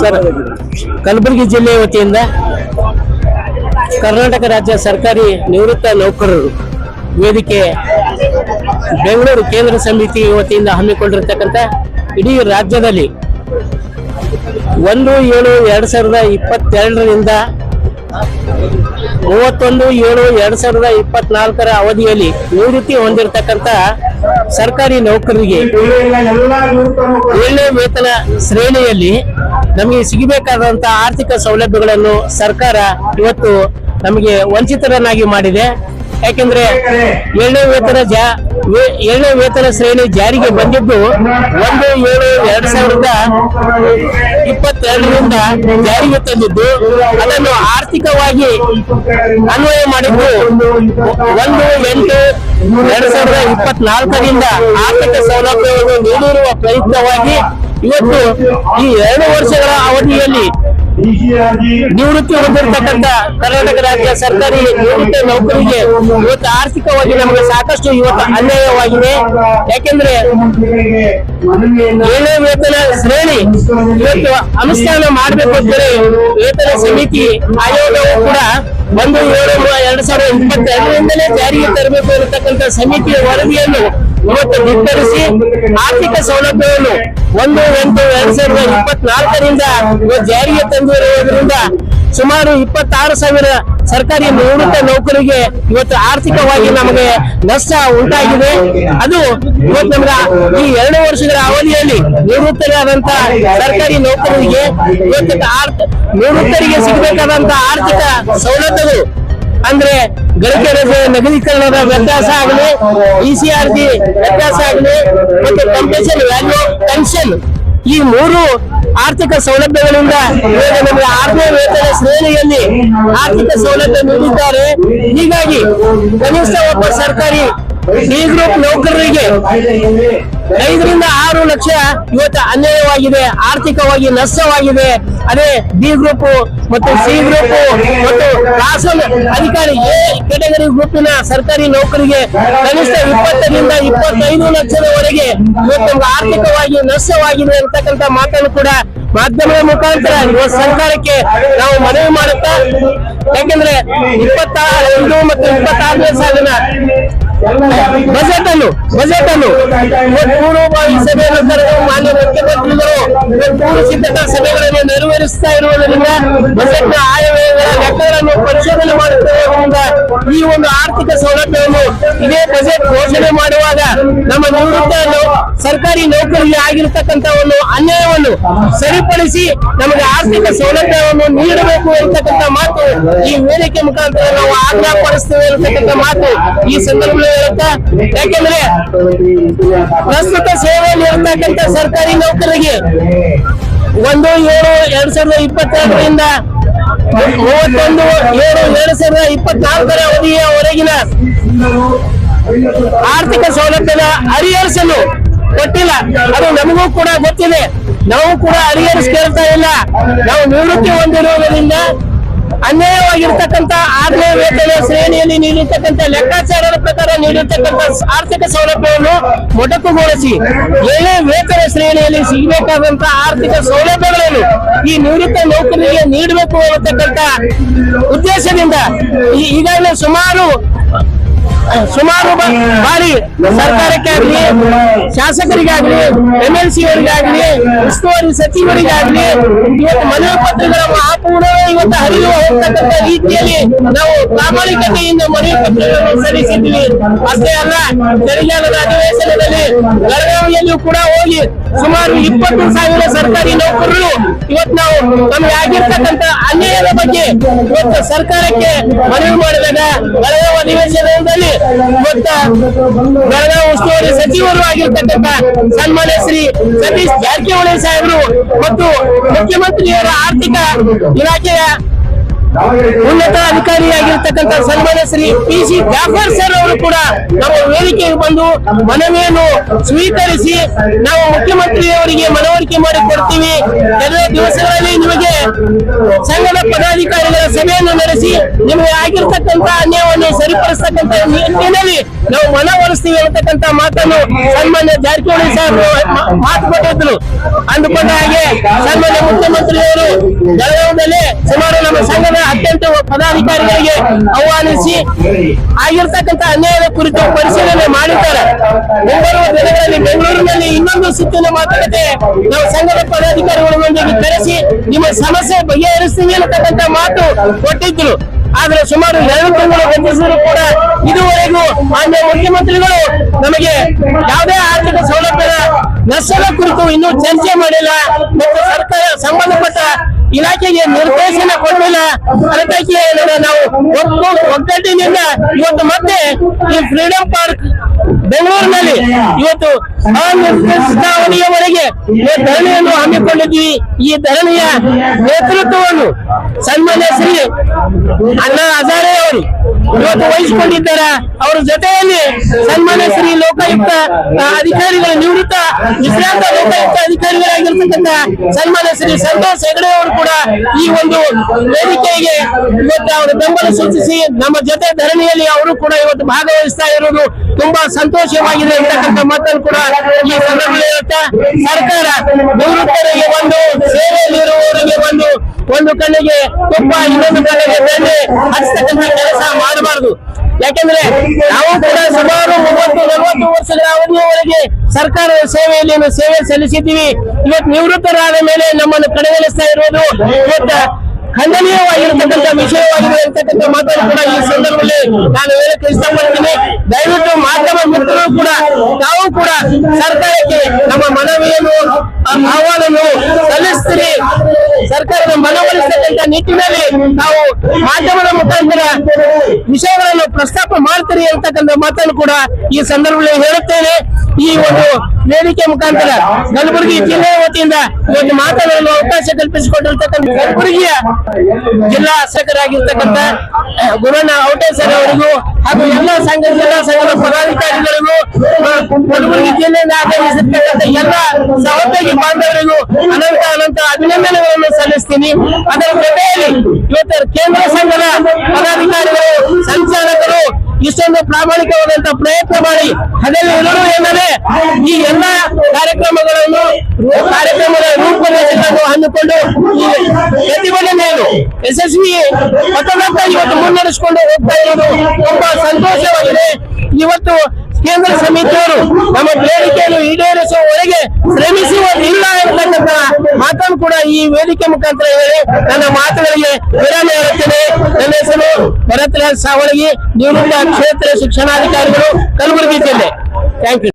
Sir, Kalaburagi ಜಿಲ್ಲೆಯ ವತಿಯಿಂದ ಕರ್ನಾಟಕ ರಾಜ್ಯ ಸರ್ಕಾರಿ ನಿವೃತ್ತ ನೌಕರರು ವೇದಿಕೆ ಬೆಂಗಳೂರು ಕೇಂದ್ರ ಸಮಿತಿ ವತಿಯಿಂದ ಹಮ್ಮಿಕೊಂಡಿರ್ತಕ್ಕಂಥ ಇಡೀ ರಾಜ್ಯದಲ್ಲಿ ಒಂದು ಏಳು ಎರಡು ಸಾವಿರದ ಇಪ್ಪತ್ತೆರಡರಿಂದ ಮೂವತ್ತೊಂದು, ಏಳು, ಎರಡ್ ಸಾವಿರದ ಇಪ್ಪತ್ನಾಲ್ಕರ ಅವಧಿಯಲ್ಲಿ ನಿವೃತ್ತಿ ಹೊಂದಿರತಕ್ಕಂತ ಸರ್ಕಾರಿ ನೌಕರರಿಗೆ ಏಳನೇ ವೇತನ ಶ್ರೇಣಿಯಲ್ಲಿ ನಮಗೆ ಸಿಗಬೇಕಾದಂತ ಆರ್ಥಿಕ ಸೌಲಭ್ಯಗಳನ್ನು ಸರ್ಕಾರ ಇವತ್ತು ನಮಗೆ ವಂಚಿತರನ್ನಾಗಿ ಮಾಡಿದೆ. ಯಾಕೆಂದ್ರೆ ಏಳನೇ ವೇತನ ಜಾ ಏಳನೇ ವೇತನ ಶ್ರೇಣಿ ಜಾರಿಗೆ ಬಂದಿದ್ದು ಒಂದು ಏಳು ಎರಡ್ ಸಾವಿರದ ಇಪ್ಪತ್ತೆರಡರಿಂದ ಜಾರಿಗೆ ತಂದಿದ್ದು. ಅದನ್ನು ಆರ್ಥಿಕವಾಗಿ ಅನ್ವಯ ಮಾಡಿದ್ದು ಒಂದು ಎಂಟು ಎರಡ್ ಸಾವಿರದ ಇಪ್ಪತ್ನಾಲ್ಕರಿಂದ ಆರ್ಥಿಕ ಸೌಲಭ್ಯವನ್ನು ನೀಡಿರುವ ಪ್ರಯುಕ್ತವಾಗಿ ಇವತ್ತು ಈ ಎರಡು ವರ್ಷಗಳ ಅವಧಿಯಲ್ಲಿ ನಿವೃತ್ತಿ ಹೊಂದಿರತಕ್ಕಂತ ಕರ್ನಾಟಕ ರಾಜ್ಯ ಸರ್ಕಾರಿ ನಿವೃತ್ತಿ ನೌಕರಿಗೆ ಇವತ್ತು ಆರ್ಥಿಕವಾಗಿ ನಮಗೆ ಸಾಕಷ್ಟು ಇವತ್ತು ಅನ್ಯಾಯವಾಗಿದೆ. ಯಾಕೆಂದ್ರೆ ಏಳನೇ ವೇತನ ಶ್ರೇಣಿ ಇವತ್ತು ಅನುಷ್ಠಾನ ಮಾಡಬೇಕು ಅಂದರೆ ವೇತನ ಸಮಿತಿ ಆಯೋಗವು ಕೂಡ ಒಂದು ಏಳು ಎರಡ್ ಸಾವಿರದ ಇಪ್ಪತ್ತೆರಡರಿಂದಲೇ ಜಾರಿಗೆ ತರಬೇಕು ಇರತಕ್ಕಂತ ಸಮಿತಿಯ ವರದಿಯನ್ನು ಇವತ್ತು ನಿರ್ಧರಿಸಿ ಆರ್ಥಿಕ ಸೌಲಭ್ಯವನ್ನು ಒಂದು ಎಂಟು ಎರಡ್ ಸಾವಿರದ ಇಪ್ಪತ್ನಾಲ್ಕರಿಂದ ಜಾರಿಗೆ ತಂದಿರುವುದರಿಂದ ಸುಮಾರು ಇಪ್ಪತ್ತಾರು ಸಾವಿರ ಸರ್ಕಾರಿ ನಿವೃತ್ತ ನೌಕರಿಗೆ ಇವತ್ತು ಆರ್ಥಿಕವಾಗಿ ನಮಗೆ ನಷ್ಟ ಉಂಟಾಗಿದೆ. ಅದು ಇವತ್ತು ನಮ್ಗೆ ಈ ಎರಡು ವರ್ಷಗಳ ಅವಧಿಯಲ್ಲಿ ನಿವೃತ್ತರಾದಂತ ಸರ್ಕಾರಿ ನೌಕರರಿಗೆ ಇವತ್ತು ನಿವೃತ್ತರಿಗೆ ಸಿಗಬೇಕಾದಂತ ಆರ್ಥಿಕ ಸೌಲಭ್ಯಗಳು ಅಂದ್ರೆ ಗಳಿಕೆ ರಜೆ ನಗದೀಕರಣದ ವ್ಯತ್ಯಾಸ ಆಗಲಿ ಇಸಿಆರ್ ಜಿ ವ್ಯತ್ಯಾಸ ಆಗಲಿ, ಮತ್ತು ಕಂಪೆನ್ಸನ್ ವ್ಯಾಲ್ಯೂ ಪೆನ್ಷನ್ ಈ ಮೂರು ಆರ್ಥಿಕ ಸೌಲಭ್ಯಗಳಿಂದ ನಮಗೆ ಆರನೇ ವೇತನ ಶ್ರೇಣಿಯಲ್ಲಿ ಆರ್ಥಿಕ ಸೌಲಭ್ಯ ನೀಡಿದ್ದಾರೆ. ಹೀಗಾಗಿ ಕನಿಷ್ಠ ಒಬ್ಬ ಸರ್ಕಾರಿ ಡಿ ಗ್ರೂಪ್ ನೌಕರರಿಗೆ ಐದರಿಂದ ಆರು ಲಕ್ಷ ಇವತ್ತು ಅನ್ಯಾಯವಾಗಿದೆ, ಆರ್ಥಿಕವಾಗಿ ನಷ್ಟವಾಗಿದೆ. ಅದೇ ಬಿ ಗ್ರೂಪ್ ಮತ್ತು ಸಿ ಗ್ರೂಪ್ ಮತ್ತು ಕಾಸಲ್ ಅಧಿಕಾರಿ ಎ ಕೆಟಗರಿ ಗ್ರೂಪಿನ ಸರ್ಕಾರಿ ನೌಕರಿಗೆ ಕನಿಷ್ಠ ಇಪ್ಪತ್ತರಿಂದ ಇಪ್ಪತ್ತೈದು ಲಕ್ಷದವರೆಗೆ ಇವತ್ತು ಆರ್ಥಿಕವಾಗಿ ನಷ್ಟವಾಗಿದೆ ಅಂತಕ್ಕಂಥ ಮಾತನ್ನು ಕೂಡ ಮಾಧ್ಯಮದ ಮುಖಾಂತರ ಇವತ್ತು ಸರ್ಕಾರಕ್ಕೆ ನಾವು ಮನವಿ ಮಾಡುತ್ತಾ, ಯಾಕೆಂದ್ರೆ ಇಪ್ಪತ್ತಾರು ಮತ್ತು ಇಪ್ಪತ್ತಾರನೇ ಸಾಲಿನ ಬಜೆಟ್ ಅನ್ನು ಬಜೆಟ್ ಅನ್ನು ಪೂರ್ವಭಾವಿ ಸಭೆಯನ್ನು ಕರೆದು ಮಾನ್ಯ ಮುಖ್ಯಮಂತ್ರಿಗಳು ಪೂರ್ವ ಸಿದ್ಧತಾ ಸಭೆಗಳನ್ನು ನೆರವೇರಿಸ್ತಾ ಇರುವುದರಿಂದ ಬಜೆಟ್ನ ಆಯವ್ಯಯಗಳ ಲೆಕ್ಕಗಳನ್ನು ಪರಿಶೋಧನೆ ಮಾಡುತ್ತಿರುವುದರಿಂದ ಈ ಒಂದು ಆರ್ಥಿಕ ಸೌಲಭ್ಯವನ್ನು ಇದೇ ಬಜೆಟ್ ಘೋಷಣೆ ಮಾಡುವಾಗ ಸರ್ಕಾರಿ ನೌಕರಿಗೆ ಆಗಿರತಕ್ಕಂತ ಒಂದು ಅನ್ಯಾಯವನ್ನು ಸರಿಪಡಿಸಿ ನಮಗೆ ಆರ್ಥಿಕ ಸೌಲಭ್ಯವನ್ನು ನೀಡಬೇಕು ಅಂತಕ್ಕಂಥ ಮಾತು ಈ ವೇದಿಕೆ ಮುಖಾಂತರ ನಾವು ಆಗ್ರಹಪಡಿಸ್ತೇವೆ ಅಂತಕ್ಕಂಥ ಮಾತು ಈ ಸಂದರ್ಭದಲ್ಲಿ ಹೇಳುತ್ತಾ, ಯಾಕೆಂದ್ರೆ ಪ್ರಸ್ತುತ ಸೇವೆಯಲ್ಲಿ ಇರತಕ್ಕಂತ ಸರ್ಕಾರಿ ನೌಕರರಿಗೆ ಒಂದು ಏಳು ಎರಡ್ ಸಾವಿರದ ಇಪ್ಪತ್ತೆರಡರಿಂದ ಮೂವತ್ತೊಂದು ಏಳು ಎರಡ್ ಸಾವಿರದ ಇಪ್ಪತ್ನಾಲ್ಕರ ಅವಧಿಯವರೆಗಿನ ಆರ್ಥಿಕ ಸೌಲಭ್ಯದ ಅರಿಯರ್ಸನ್ನು ಕೊಟ್ಟಿಲ್ಲ ಅದು ನಮಗೂ ಕೂಡ ಗೊತ್ತಿದೆ. ನಾವು ಕೂಡ ಅರಿಯರ್ಸ್ ಕೇಳ್ತಾ ಇಲ್ಲ. ನಾವು ನಿವೃತ್ತಿ ಹೊಂದಿರುವುದರಿಂದ ಅನ್ಯಾಯವಾಗಿರ್ತಕ್ಕಂಥ ಆರನೇ ವೇತನ ಶ್ರೇಣಿಯಲ್ಲಿ ನೀಡಿರ್ತಕ್ಕಂಥ ಲೆಕ್ಕಾಚಾರದ ಪ್ರಕಾರ ನೀಡಿರ್ತಕ್ಕಂಥ ಆರ್ಥಿಕ ಸೌಲಭ್ಯವನ್ನು ಮೊಟಕುಗೊಳಿಸಿ ಏನೇ ವೇತನ ಶ್ರೇಣಿಯಲ್ಲಿ ಸಿಗಬೇಕಾದಂತ ಆರ್ಥಿಕ ಸೌಲಭ್ಯಗಳನ್ನು ಈ ನಿವೃತ್ತ ನೌಕರರಿಗೆ ನೀಡಬೇಕು ಅನ್ನತಕ್ಕಂಥ ಉದ್ದೇಶದಿಂದ ಈಗಾಗಲೇ ಸುಮಾರು ಸುಮಾರು ಬಾರಿ ಸರ್ಕಾರಕ್ಕೆ ಆಗಲಿ, ಶಾಸಕರಿಗಾಗ್ಲಿ ಎಂ ಎಲ್ ಸಿ ಅವರಿಗಾಗ್ಲಿ, ಉಸ್ತುವಾರಿ ಸಚಿವರಿಗಾಗ್ಲಿ, ಇವತ್ತು ಮನವಿ ಪತ್ರಗಳ ಮಹಾಪೂರ್ಣ ಇವತ್ತು ಹರಿದು ಹೋಗ್ತಕ್ಕಂಥ ರೀತಿಯಲ್ಲಿ ನಾವು ಪ್ರಾಮಾಣಿಕತೆಯಿಂದ ಮನವಿ ಪತ್ರಗಳನ್ನು ಸಲ್ಲಿಸಿದ್ವಿ ಅಷ್ಟೇ ಅಲ್ಲ ಚಳಿಗಾಲದ ಅಧಿವೇಶನದಲ್ಲಿ ಬೆಳಗಾವಿಯಲ್ಲಿಯೂ ಕೂಡ ಹೋಗಿ ಸುಮಾರು ಇಪ್ಪತ್ತು ಸಾವಿರ ಸರ್ಕಾರಿ ನೌಕರರು ಇವತ್ತು ನಾವು ನಮ್ಗೆ ಆಗಿರ್ತಕ್ಕಂಥ ಅನ್ಯಾಯದ ಬಗ್ಗೆ ಇವತ್ತು ಸರ್ಕಾರಕ್ಕೆ ಮನವಿ ಮಾಡಿದಾಗ ಬೆಳಗಾವಿ ಅಧಿವೇಶನದಲ್ಲಿ ಇವತ್ತು ಬೆಳಗಾವಿ ಉಸ್ತುವಾರಿ ಸಚಿವರು ಆಗಿರ್ತಕ್ಕಂಥ ಸನ್ಮಾನ್ಯ ಶ್ರೀ ಸತೀಶ್ ಜಾರಕಿಹೊಳಿ ಸಾಹೇಬರು ಮತ್ತು ಮುಖ್ಯಮಂತ್ರಿಯವರ ಆರ್ಥಿಕ ಇಲಾಖೆಯ ಉನ್ನತ ಅಧಿಕಾರಿಯಾಗಿರ್ತಕ್ಕಂಥ ಸನ್ಮಾನ್ಯ Shri P C Jafar sir ಅವರು ಕೂಡ ನಮ್ಮ ವೇದಿಕೆಗೆ ಬಂದು ಮನವಿಯನ್ನು ಸ್ವೀಕರಿಸಿ ನಾವು ಮುಖ್ಯಮಂತ್ರಿಯವರಿಗೆ ಮನವರಿಕೆ ಮಾಡಿ ಕೊಡ್ತೀವಿ. ಎರಡು ದಿವಸಗಳಲ್ಲಿ ನಿಮಗೆ ಸಂಘದ ಪದಾಧಿಕಾರಿಗಳ ಸಭೆಯನ್ನು ನಡೆಸಿ ನಿಮಗೆ ಆಗಿರ್ತಕ್ಕಂಥ ಅನ್ಯಾಯವನ್ನು ಸರಿಪಡಿಸ್ತಕ್ಕಂಥ ನಿಟ್ಟಿನಲ್ಲಿ ನಾವು ಮನವೊಲಿಸ್ತೀವಿ ಅಂತಕ್ಕಂಥ ಮಾತನ್ನು ಸನ್ಮಾನ್ಯ ಜಾರಕಿಹೊಳಿ ಸರ್ ಮಾತು ಕೊಟ್ಟಿದ್ರು. ಅಂದುಕೊಂಡ ಹಾಗೆ ಸನ್ಮಾನ್ಯ ಮುಖ್ಯಮಂತ್ರಿಯವರು ಬೆಳಗಾವಿಯಲ್ಲಿ ಸುಮಾರು ನಮ್ಮ ಸಂಘದ ಅತ್ಯಂತ ಪದಾಧಿಕಾರಿಗಳಿಗೆ ಆಹ್ವಾನಿಸಿ ಆಗಿರ್ತಕ್ಕಂಥ ಅನ್ಯಾಯದ ಕುರಿತು ಪರಿಶೀಲನೆ ಮಾಡಿದ್ದಾರೆ. ಮುಂಬರುವ ದಿನಗಳಲ್ಲಿ ಬೆಂಗಳೂರಿನಲ್ಲಿ ಇನ್ನೊಂದು ಸುತ್ತಿನ ಮಾತುಕತೆ ನಾವು ಸಂಘದ ಪದಾಧಿಕಾರಿಗಳೊಂದಿಗೆ ಕರೆಸಿ ನಿಮ್ಮ ಸಮಸ್ಯೆ ಬಗೆಹರಿಸ್ತೀವಿ ಅನ್ನತಕ್ಕಂಥ ಮಾತು ಕೊಟ್ಟಿದ್ರು. ಆದ್ರೆ ಸುಮಾರು ಎರಡು ತಿಂಗಳು ಗಮನಿಸಿದ್ರು ಕೂಡ ಇದುವರೆಗೂ ಮಾನ್ಯ ಮುಖ್ಯಮಂತ್ರಿಗಳು ನಮಗೆ ಯಾವುದೇ ಆರ್ಥಿಕ ಸೌಲಭ್ಯದ ನಷ್ಟದ ಕುರಿತು ಇನ್ನೂ ಚರ್ಚೆ ಮಾಡಿಲ್ಲ. ಮತ್ತು ಸರ್ಕಾರ ಸಂಬಂಧಪಟ್ಟ ಇಲಾಖೆಗೆ ನಿರ್ದೇಶನ ಕೊಟ್ಟಿಲ್ಲ. ಅದಕ್ಕೆ ನಾವು. ಒಗ್ಗಟ್ಟಿನಿಂದ ಇವತ್ತು ಮತ್ತೆ ಈ ಫ್ರೀಡಂ ಪಾರ್ಕ್ ಬೆಂಗಳೂರಿನಲ್ಲಿ ಇವತ್ತು ಅನಿರ್ದಿಷ್ಟಾವಧಿಯವರೆಗೆ ಧರಣಿಯನ್ನು ಹಮ್ಮಿಕೊಂಡಿದ್ವಿ. ಈ ಧರಣಿಯ ನೇತೃತ್ವವನ್ನು ಸನ್ಮಾನ್ಯ ಶ್ರೀ ಅಣ್ಣಾ ಹಜಾರೆ ಅವರು ಇವತ್ತು ವಹಿಸಿಕೊಂಡಿದ್ದಾರೆ? ಅವರ ಜೊತೆಯಲ್ಲಿ ಸನ್ಮಾನ್ಯ ಶ್ರೀ ಲೋಕಾಯುಕ್ತ ಅಧಿಕಾರಿಗಳ, ನಿವೃತ್ತ ವಿಶ್ರಾಂತ ಲೋಕಾಯುಕ್ತ ಅಧಿಕಾರಿಗಳಾಗಿರ್ತಕ್ಕಂಥ ಸನ್ಮಾನ್ಯ ಶ್ರೀ ಸಂತೋಷ್ ಹೆಗಡೆ ಅವರು ಕೂಡ ಈ ಒಂದು ವೇದಿಕೆಗೆ ಇವತ್ತು ಅವರು ಬೆಂಬಲ ಸೂಚಿಸಿ, ನಮ್ಮ ಜೊತೆ ಧರಣಿಯಲ್ಲಿ ಅವರು ಕೂಡ ಇವತ್ತು ಭಾಗವಹಿಸ್ತಾ ಇರೋದು ತುಂಬಾ ಸಂತೋಷವಾಗಿದೆ ಅಂತಕ್ಕಂಥ ಮಾತನ್ನು ಕೂಡ ಈ ಸಂದರ್ಭದಲ್ಲಿ ಸರ್ಕಾರ ನಿವೃತ್ತರಿಗೆ ಒಂದು ಸೇವೆಯಲ್ಲಿರುವವರಿಗೆ ಒಂದು ಒಂದು ಕಣ್ಣಿಗೆ ತುಪ್ಪ, ಇನ್ನೊಂದು ಕಣ್ಣಿಗೆ ಬೆಣ್ಣೆ ಹಚ್ಚತಕ್ಕಂಥ ಕೆಲಸ ಮಾಡಬಾರದು. ಯಾಕೆಂದ್ರೆ ನಾವು ಕೂಡ ಸುಮಾರು ಮೂವತ್ತು ನಲವತ್ತು ವರ್ಷಗಳ ಅವಧಿಯವರೆಗೆ ಸರ್ಕಾರದ ಸೇವೆಯಲ್ಲಿ ನಾವು ಸೇವೆ ಸಲ್ಲಿಸಿದ್ದೀವಿ. ಇವತ್ತು ನಿವೃತ್ತರಾದ ಮೇಲೆ ನಮ್ಮನ್ನು ಕಡೆಗಣಿಸ್ತಾ ಇರುವುದು ಇವತ್ತು ಖಂಡನೀಯವಾಗಿರತಕ್ಕಂಥ ವಿಷಯವಾಗಿದೆ ಅಂತಕ್ಕಂಥ ಮಾತನ್ನು ಕೂಡ ಈ ಸಂದರ್ಭದಲ್ಲಿ ನಾನು ಹೇಳಕ್ಕೆ ಇಷ್ಟಪಡ್ತೀನಿ. ದಯವಿಟ್ಟು ಮಾಧ್ಯಮ ಮಿತ್ರರು ಕೂಡ, ತಾವು ಕೂಡ ಸರ್ಕಾರಕ್ಕೆ ನಮ್ಮ ಮನವಿಯನ್ನು ಆಹ್ವಾನವನ್ನು ಸಲ್ಲಿಸ್ತೀರಿ. ಸರ್ಕಾರದ ಮನವೊಲಿಸತಕ್ಕಂಥ ನಿಟ್ಟಿನಲ್ಲಿ ನಾವು ಮಾಧ್ಯಮದ ಮುಖಾಂತರ ವಿಷಯಗಳನ್ನು ಪ್ರಸ್ತಾಪ ಮಾಡ್ತೀರಿ ಅಂತಕ್ಕಂಥ ಮಾತನ್ನು ಕೂಡ ಈ ಸಂದರ್ಭದಲ್ಲಿ ಹೇಳುತ್ತೇನೆ. ಈ ಒಂದು ವೇದಿಕೆ ಮುಖಾಂತರ ಕಲಬುರಗಿ ಜಿಲ್ಲೆಯ ವತಿಯಿಂದ ಇವತ್ತು ಮಾತನಾಡಲು ಅವಕಾಶ ಕಲ್ಪಿಸಿಕೊಂಡಿರ್ತಕ್ಕಂಥ ಕಲಬುರಗಿಯ ಜಿಲ್ಲಾ ಶಾಸಕರಾಗಿರ್ತಕ್ಕಂಥ ಗುರುಣ ಔಟೇಸರ್ ಅವರಿಗೂ ಹಾಗೂ ಎಲ್ಲ ಸಂಘ ಜಿಲ್ಲಾ ಸಂಘದ ಪದಾಧಿಕಾರಿಗಳಿಗೂ, ಕಲಬುರಗಿ ಜಿಲ್ಲೆಯಿಂದ ಆಗಮಿಸಿರ್ತಕ್ಕಂಥ ಎಲ್ಲ ಸಹೋದ್ಯೋಗಿ ಬಾಂಧವರಿಗೂ ಅನಂತ ಅನಂತ ಅಭಿನಂದನೆಗಳನ್ನು ಸಲ್ಲಿಸ್ತೀನಿ. ಅದರ ಜೊತೆಯಲ್ಲಿ ಇವತ್ತು ಕೇಂದ್ರ ಸಂಘದ ಪದಾಧಿಕಾರಿಗಳು, ಸಂಚಾಲಕರು ಇಷ್ಟೊಂದು ಪ್ರಾಮಾಣಿಕವಾದಂತ ಪ್ರಯತ್ನ ಮಾಡಿ. ಅದರಲ್ಲಿ ಎಲ್ಲರೂ ಎಂದರೆ ಈ ಎಲ್ಲ ಕಾರ್ಯಕ್ರಮಗಳನ್ನು ಕಾರ್ಯಕ್ರಮದ ರೂಪದಲ್ಲಿ ಹಮ್ಮಿಕೊಂಡು ಈ ಪ್ರತಿಭಟನೆಯನ್ನು ಯಶಸ್ವಿ ಮತದಾನ ಇವತ್ತು ಮುನ್ನಡೆಸಿಕೊಂಡು ಹೋಗ್ತಾ ಇರೋದು ತುಂಬಾ ಸಂತೋಷವಾಗಿದೆ. ಇವತ್ತು ಕೇಂದ್ರ ಸಮಿತಿಯವರು ನಮ್ಮ ಬೇಡಿಕೆಯನ್ನು ಈಡೇರಿಸುವವರೆಗೆ ಶ್ರಮಿಸುವುದಿಲ್ಲ ಎಂಬತಕ್ಕಂಥ ಮಾತನ್ನು ಕೂಡ ಈ ವೇದಿಕೆ ಮುಖಾಂತರ ಹೇಳಿ ನನ್ನ ಮಾತುಗಳಿಗೆ ವಿರಾಮ ಹೇಳುತ್ತೇನೆ ನನ್ನ ಹೆಸರು ಭರತ್ರಾಜ್ ಸಾವಳಗಿ ನಿವೃತ್ತ ಕ್ಷೇತ್ರ ಶಿಕ್ಷಣಾಧಿಕಾರಿಗಳು ಕಲಬುರಗಿ ಜಿಲ್ಲೆ. Thank you